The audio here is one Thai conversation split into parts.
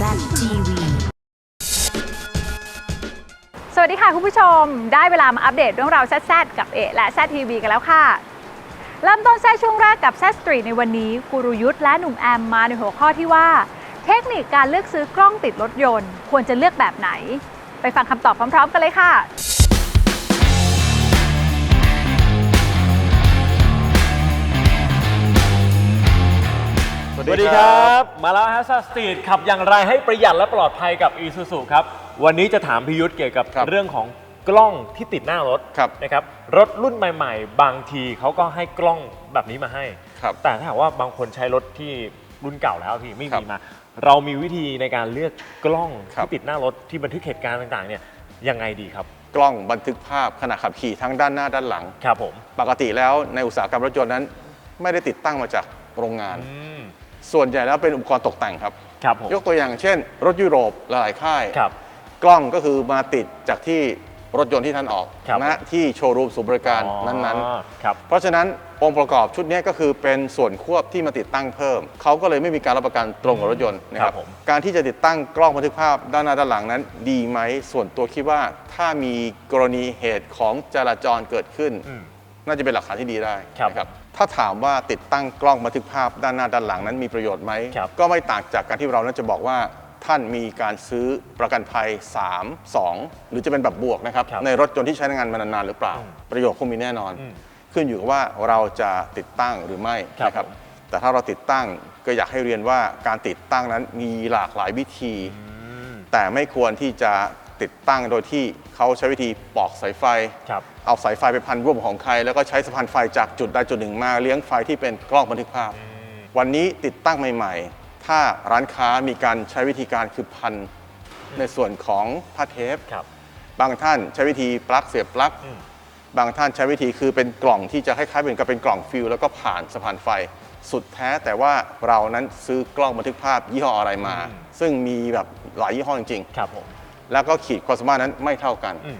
ZTV สวัสดีค่ะคุณผู้ชม ได้เวลามาอัปเดตเรื่องราวแซดกับเอและแซดทีวีกันแล้วค่ะ เริ่มต้นแซดช่วงแรกกับแซดสตรีทในวันนี้กูรุยุทธและหนุ่มแอมมาในหัวข้อที่ว่า เทคนิคการเลือกซื้อกล้องติดรถยนต์ ควรจะเลือกแบบไหน ไปฟังคำตอบพร้อม ๆ กันเลยค่ะ สวัสดีครับ มาแล้วฮะสตรีทขับอย่างไรให้ประหยัดและปลอดภัยกับ i s u z u ครับ วันนี้จะถามพิยุทธเกี่ยวกับครับเรื่องของกล้องที่ติดหน้ารถครับนะครับรถรุ่นใหม่ ๆ บางทีเขาก็ให้กล้องแบบนี้มาให้ ครับแต่ถ้าหากว่าบางคนใช้รถที่รุ่นเก่าแล้วพี่ไม่ครับมีมา เรามีวิธีในการเลือกกล้องครับ ที่ติดหน้ารถที่บันทึกเหตุการณ์ต่างๆเนี่ยยังไงดีครับกล้องบันทึกภาพขณะขับขี่ทั้งด้านหน้าด้านหลัง ครับผมปกติแล้วในอุตสาหกรรมรถยนต์นั้น ไม่ได้ติดตั้งมาจากโรงงาน อืม ส่วนใหญ่แล้วเป็นอุปกรณ์ตกแต่งครับ ครับผมยกตัวอย่างเช่น รถยุโรปหลาย ๆ ค่าย ครับ กล้องก็คือมาติดจากที่รถยนต์ที่ท่านออกครับ ณที่โชว์รูมศูนย์บริการอ๋อนั้นครับๆเพราะฉะนั้นองค์ประกอบชุดนี้ก็คือเป็นส่วนควบที่มาติดตั้งเพิ่ม เขาก็เลยไม่มีการรับประกันตรงกับรถยนต์นะคครัรับบผมการที่จะติดตั้งกล้องบันทึกภาพด้านหน้าด้านหลังนั้น ดีไหมส่วนตัวคิดว่าถ้ามีกรณีเหตุของจราจรเกิดขึ้น อืม น่าจะเป็นหลักฐานที่ดีได้ครับนะครับถ้าถามว่าติดตั้งกล้องบันทึกภาพด้านหน้าด้านหลังนั้นมีประโยชน์ไหม ครับ ก็ไม่ต่างจากการที่เรานั้นจะบอกว่าท่านมีการซื้อประกันภัย 3 2 หรือจะเป็นแบบบวกนะครับ ครับในรถยนต์ที่ใช้งานมานานๆหรือเปล่าอืมประโยชน์คงมีแน่นอน อืมขึ้นอยู่กับว่าเราจะติดตั้งหรือไม่ครับนะครับ ผม แต่ถ้าเราติดตั้งก็อยากให้เรียนว่าการติดตั้งนั้นมีหลากหลายวิธีอืมแต่ไม่ควรที่จะ ติดตั้งโดยที่เขาใช้วิธีปอกสายไฟ ครับ เอาสายไฟไปพันร่วมของใคร แล้วก็ใช้สะพานไฟจากจุดใดจุดหนึ่งมาเลี้ยงไฟที่เป็นกล้องบันทึกภาพ วันนี้ติดตั้งใหม่ ๆ ถ้าร้านค้ามีการใช้วิธีการคือพันในส่วนของผ้าเทป ครับ บางท่านใช้วิธีปลั๊กเสียบปลั๊ก อืม บางท่านใช้วิธีคือเป็นกล่องที่จะคล้ายๆเป็นกับเป็นกล่องฟิลแล้วก็ผ่านสะพานไฟ สุดแท้แต่ว่าเรานั้นซื้อกล้องบันทึกภาพยี่ห้ออะไรมาอืมซึ่งมีแบบหลายยี่ห้อจริงครับผมๆ แล้วก็ขีดความสามารถนั้นไม่เท่ากัน อืม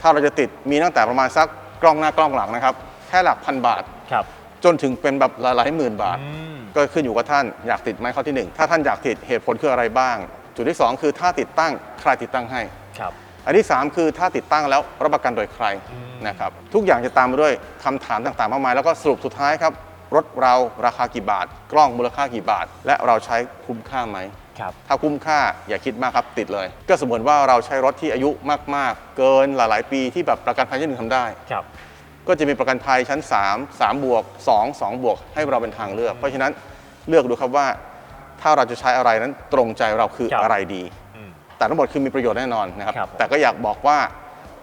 ถ้าเราจะติดมีตั้งแต่ประมาณสักกล้องหน้ากล้องหลังนะครับ แค่หลักพันบาท ครับจนถึงเป็นแบบหลายๆหมื่นบาท อืมก็ขึ้นอยู่กับท่านอยากติดไหมข้อที่หนึ่งถ้าท่านอยากติดเหตุผลคืออะไรบ้าง จุดที่สองคือถ้าติดตั้งใครติดตั้งให้ ครับอันที่3คือถ้าติดตั้งแล้วรับประกันโดยใครอืมนะครับทุกอย่างจะตามมาด้วยคำถามต่างๆมากมายแล้วก็สรุปสุดท้ายครับ รถเราราคากี่บาท กล้องมูลค่ากี่บาท และเราใช้คุ้มค่าไหม ครับถ้าคุ้มค่าอย่าคิดมากครับติดเลย ก็สมมติว่าเราใช้รถที่อายุมาก ๆ เกินหลาย ๆ ปีที่แบบประกันภัยชั้นหนึ่งทำได้ ครับ ก็จะมีประกันภัยชั้น 3 3 บวก 2 2 บวก ให้เราเป็นทางเลือก เพราะฉะนั้นเลือกดูครับว่า ถ้าเราจะใช้อะไรนั้นตรงใจเราคือครับอะไรดี อืม แต่ทั้งหมดคือมีประโยชน์แน่นอนนะครับ ครับแต่ก็อยากบอกว่า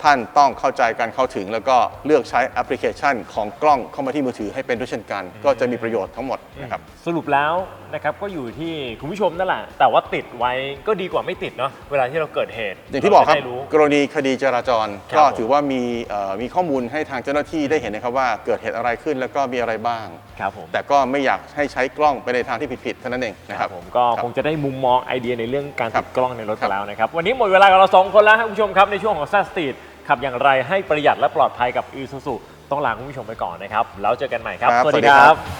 ท่านต้องเข้าใจการเข้าถึง แล้วก็เลือกใช้แอปพลิเคชันของกล้องเข้ามาที่มือถือให้เป็นด้วยเช่นกัน ก็จะมีประโยชน์ทั้งหมดนะครับสรุปแล้วนะครับก็อยู่ที่คุณผู้ชมนั่นแหละ แต่ว่าติดไว้ก็ดีกว่าไม่ติดเนาะเวลาที่เราเกิดเหตุ อย่างที่บอกครับเาจะได้รู้กรณีคดีจราจรครับก็ผมถือว่ามีเอ่อมีข้อมูลให้ทางเจ้าหน้าที่ได้เห็นนะครับว่าเกิดเหตุอะไรขึ้นแล้วก็มีอะไรบ้างครับผมแต่ก็ไม่อยากให้ใช้กล้องไปในทางที่ผิดๆเท่านั้นเองนะคครัรับบผมก็ครับคงจะได้มุมมองไอเดียในเรื่องการครัติบดกล้องในรถครักันบแล้วนะครับวันนี้หมดเวลากับเราสองคนแล้วครับคุณผู้ชมครับในช่วงของ s ซ s t r e e t ขับอย่างไรให้ประหยัดและปลอดภัยกับ i s u z u ต้องลาคุณผู้ชมไปก่อนนะครับ แล้วเจอกันใหม่ครับ ครับสวัสดีสวัสดีคครัรับบ